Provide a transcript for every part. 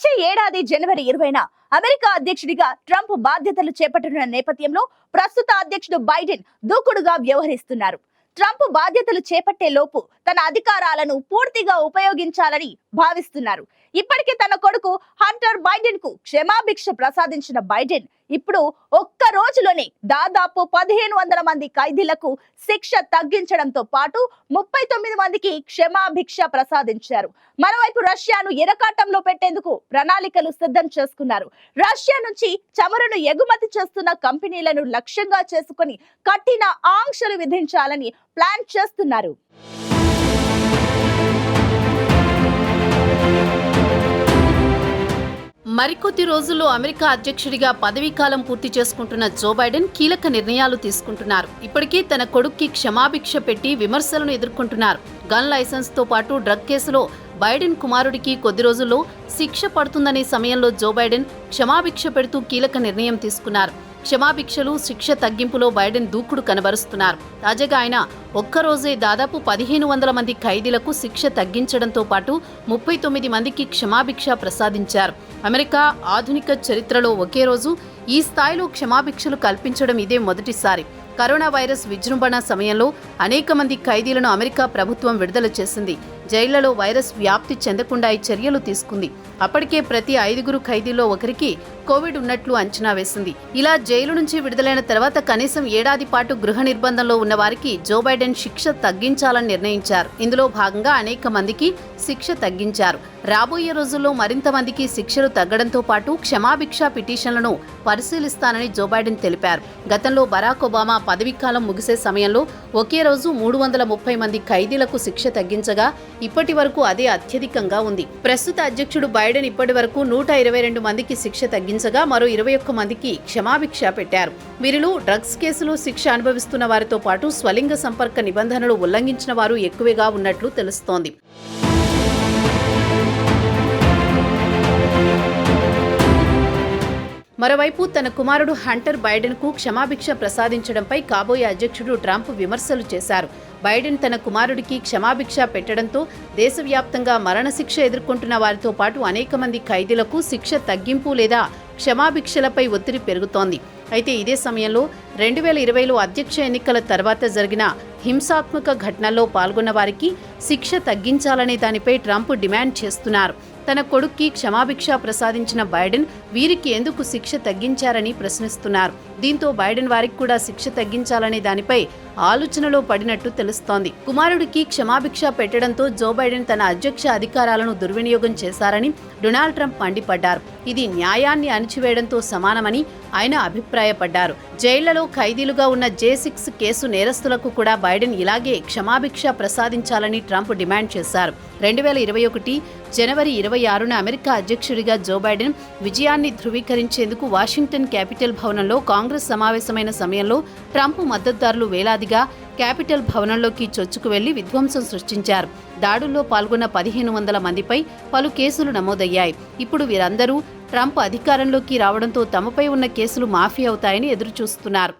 వచ్చే ఏడాది జనవరి ఇరవైన అమెరికా అధ్యక్షుడిగా ట్రంప్ బాధ్యతలు చేపట్టనున్న నేపథ్యంలో ప్రస్తుత అధ్యక్షుడు బైడెన్ దూకుడుగా వ్యవహరిస్తున్నారు. ట్రంప్ బాధ్యతలు చేపట్టే లోపు తన అధికారాలను పూర్తిగా ఉపయోగించాలని భావిస్తున్నారు. ఇప్పటికే తన కొడుకు హంటర్ బైడెన్కు క్షమాభిక్ష ప్రసాదించిన బైడెన్ ఇప్పుడు ఒక్క రోజులోనే దాదాపు పదిహేను వందల మంది ఖైదీలకు శిక్ష తగ్గించడంతో పాటు ముప్పై తొమ్మిది మందికి క్షమాభిక్ష ప్రసాదించారు. మరోవైపు రష్యాను ఎరకాటంలో పెట్టేందుకు ప్రణాళికలు సిద్ధం చేసుకున్నారు. రష్యా నుంచి చమురును ఎగుమతి చేస్తున్న కంపెనీలను లక్ష్యంగా చేసుకుని కఠిన ఆంక్షలు విధించాలని ప్లాన్ చేస్తున్నారు. మరికొద్ది రోజుల్లో అమెరికా అధ్యక్షుడిగా పదవీకాలం పూర్తి చేసుకుంటున్న జో బైడెన్ కీలక నిర్ణయాలు తీసుకుంటున్నారు. ఇప్పటికే తన కొడుక్కి క్షమాభిక్ష పెట్టి విమర్శలను ఎదుర్కొంటున్నారు. గన్ లైసెన్స్తో పాటు డ్రగ్ కేసులో బైడెన్ కుమారుడికి కొద్ది రోజుల్లో శిక్ష పడుతుందనే సమయంలో జో బైడెన్ క్షమాభిక్ష పెడుతూ కీలక నిర్ణయం తీసుకున్నారు. క్షమాభిక్షలు శిక్ష తగ్గింపులో బైడెన్ దూకుడు కనబరుస్తున్నారు. తాజాగా ఆయన ఒక్కరోజే దాదాపు పదిహేను వందల మంది ఖైదీలకు శిక్ష తగ్గించడంతో పాటు ముప్పై తొమ్మిది మందికి క్షమాభిక్ష ప్రసాదించారు. అమెరికా ఆధునిక చరిత్రలో ఒకే రోజు ఈ స్థాయిలో క్షమాభిక్షలు కల్పించడం ఇదే మొదటిసారి. కరోనా వైరస్ విజృంభణ సమయంలో అనేక మంది ఖైదీలను అమెరికా ప్రభుత్వం విడుదల చేసింది. జైళ్ళలో వైరస్ వ్యాప్తి చెందకుండా ఈ చర్యలు తీసుకుంది. అప్పటికే ప్రతి ఐదుగురు ఖైదీల్లో ఒకరికి కోవిడ్ ఉన్నట్లు అంచనా వేసింది. ఇలా జైలు నుంచి విడుదలైన తర్వాత కనీసం ఏడాది పాటు గృహ నిర్బంధంలో ఉన్న వారికి జో బైడెన్ శిక్ష తగ్గించాలని నిర్ణయించారు. ఇందులో భాగంగా అనేక మందికి శిక్ష తగ్గించారు. రాబోయే రోజుల్లో మరింత మందికి శిక్షలు తగ్గడంతో పాటు క్షమాభిక్ష పిటిషన్లను పరిశీలిస్తానని జో బైడెన్ తెలిపారు. గతంలో బరాక్ ఒబామా పదవీకాలం ముగిసే సమయంలో ఒకే రోజు మూడు వందల ముప్పై మంది ఖైదీలకు శిక్ష తగ్గించగా ఇప్పటి వరకు అదే అత్యధికంగా ఉంది. ప్రస్తుత అధ్యక్షుడు బైడెన్ ఇప్పటి వరకు నూట ఇరవై రెండు మందికి శిక్ష తగ్గించగా మరో ఇరవై ఒక్క మందికి క్షమాభిక్ష పెట్టారు. వీరిలో డ్రగ్స్ కేసులో శిక్ష అనుభవిస్తున్న వారితో పాటు స్వలింగ సంపర్క నిబంధనలు ఉల్లంఘించిన వారు ఎక్కువగా ఉన్నట్లు తెలుస్తోంది. మరోవైపు తన కుమారుడు హంటర్ బైడెన్కు క్షమాభిక్ష ప్రసాదించడంపై కాబోయే అధ్యక్షుడు ట్రంప్ విమర్శలు చేశారు. బైడెన్ తన కుమారుడికి క్షమాభిక్ష పెట్టడంతో దేశవ్యాప్తంగా మరణశిక్ష ఎదుర్కొంటున్న వారితో పాటు అనేక మంది ఖైదీలకు శిక్ష తగ్గింపు లేదా క్షమాభిక్షలపై ఒత్తిడి పెరుగుతోంది. అయితే ఇదే సమయంలో రెండు వేల ఇరవైలో అధ్యక్ష ఎన్నికల తర్వాత జరిగిన హింసాత్మక ఘటనల్లో పాల్గొన్న వారికి శిక్ష తగ్గించాలనే దానిపై ట్రంప్ డిమాండ్ చేస్తున్నారు. తన కొడుక్కి క్షమాభిక్ష ప్రసాదించిన బైడెన్ వీరికి ఎందుకు శిక్ష తగ్గించారని ప్రశ్నిస్తున్నారు. దీంతో బైడెన్ వారికి కూడా శిక్ష తగ్గించాలనే దానిపై ఆలోచనలో పడినట్టు తెలుస్తోంది. కుమారుడికి క్షమాభిక్ష పెట్టడంతో జో బైడెన్ తన అధ్యక్ష అధికారాలను దుర్వినియోగం చేశారని డొనాల్డ్ ట్రంప్ మండిపడ్డారు. ఇది న్యాయాన్ని అణిచివేయడంతో సమానమని ఆయన అభిప్రాయపడ్డారు. జైళ్ళలో ఖైదీలుగా ఉన్న జే సిక్స్ కేసు నేరస్తులకు కూడా బైడెన్ ఇలాగే క్షమాభిక్ష ప్రసాదించాలని ట్రంప్ డిమాండ్ చేశారు. రెండు వేల ఇరవై ఒకటి జనవరి ఇరవై ఆరున అమెరికా అధ్యక్షుడిగా జో బైడెన్ విజయాన్ని ధృవీకరించేందుకు వాషింగ్టన్ క్యాపిటల్ భవనంలో కాంగ్రెస్ సమావేశమైన సమయంలో ట్రంప్ మద్దతుదారులు వేలాదిగా క్యాపిటల్ భవనంలోకి చొచ్చుకు వెళ్ళి విధ్వంసం సృష్టించారు. దాడుల్లో పాల్గొన్న పదిహేను వందల మందిపై పలు కేసులు నమోదయ్యాయి. ఇప్పుడు వీరందరూ ట్రంప్ అధికారంలోకి రావడంతో తమపై ఉన్న కేసులు మాఫీ అవుతాయని ఎదురుచూస్తున్నారు.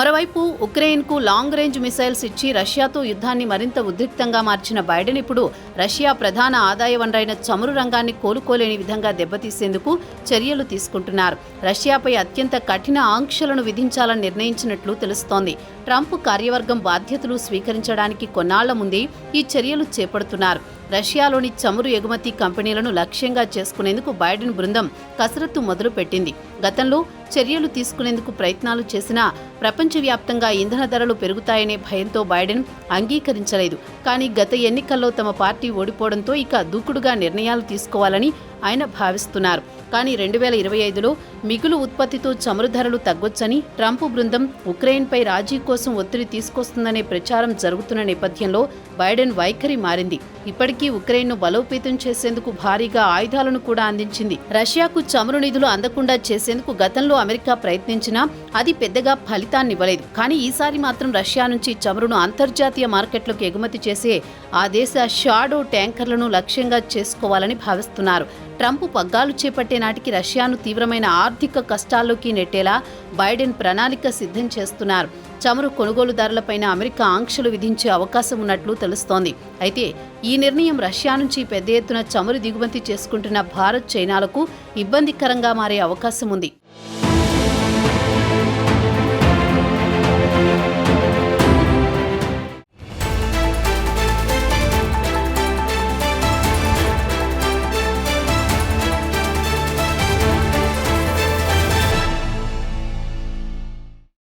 మరోవైపు ఉక్రెయిన్కు లాంగ్ రేంజ్ మిసైల్స్ ఇచ్చి రష్యాతో యుద్ధాన్ని మరింత ఉద్రిక్తంగా మార్చిన బైడెన్ ఇప్పుడు రష్యా ప్రధాన ఆదాయ వనరైన చమురు రంగాన్ని కోలుకోలేని విధంగా దెబ్బతీసేందుకు చర్యలు తీసుకుంటున్నారు. రష్యాపై అత్యంత కఠిన ఆంక్షలను విధించాలని నిర్ణయించినట్లు తెలుస్తోంది. ట్రంప్ కార్యవర్గం బాధ్యతలు స్వీకరించడానికి కొన్నాళ్ళ ముందే ఈ చర్యలు చేపడుతున్నారు. రష్యాలోని చమురు ఎగుమతి కంపెనీలను లక్ష్యంగా చేసుకునేందుకు బైడెన్ బృందం కసరత్తు మొదలుపెట్టింది. గతంలో చర్యలు తీసుకునేందుకు ప్రయత్నాలు చేసినా ప్రపంచవ్యాప్తంగా ఇంధన ధరలు పెరుగుతాయనే భయంతో బైడెన్ అంగీకరించలేదు. కానీ గత ఎన్నికల్లో తమ పార్టీ ఓడిపోవడంతో ఇక దూకుడుగా నిర్ణయాలు తీసుకోవాలని ఆయన భావిస్తున్నారు. కానీ రెండు వేల ఇరవై ఐదులో మిగులు ఉత్పత్తితో చమురు ధరలు తగ్గొచ్చని ట్రంప్ బృందం ఉక్రెయిన్పై రాజీ కోసం ఒత్తిడి తీసుకొస్తుందనే ప్రచారం జరుగుతున్న నేపథ్యంలో బైడెన్ వైఖరి మారింది. ఇప్పటికీ ఉక్రెయిన్ను బలోపేతం చేసేందుకు భారీగా ఆయుధాలను కూడా అందించింది. రష్యాకు చమురు నిధులు అందకుండా చేసేందుకు గతంలో అమెరికా ప్రయత్నించినా అది పెద్దగా ఫలితాన్నివ్వలేదు కానీ ఈసారి మాత్రం రష్యా నుంచి చమురును అంతర్జాతీయ మార్కెట్లకు ఎగుమతి చేసే ఆ దేశ షాడో ట్యాంకర్లను లక్ష్యంగా చేసుకోవాలని భావిస్తున్నారు. ట్రంప్ పగ్గాలు చేపట్టే నాటికి రష్యాను తీవ్రమైన ఆర్థిక కష్టాల్లోకి నెట్టేలా బైడెన్ ప్రణాళిక సిద్ధం చేస్తున్నారు. చమురు కొనుగోలుదారులపైన అమెరికా ఆంక్షలు విధించే అవకాశం ఉన్నట్లు తెలుస్తోంది. అయితే ఈ నిర్ణయం రష్యా నుంచి పెద్ద ఎత్తున చమురు దిగుమతి చేసుకుంటున్న భారత్ చైనాలకు ఇబ్బందికరంగా మారే అవకాశం ఉంది.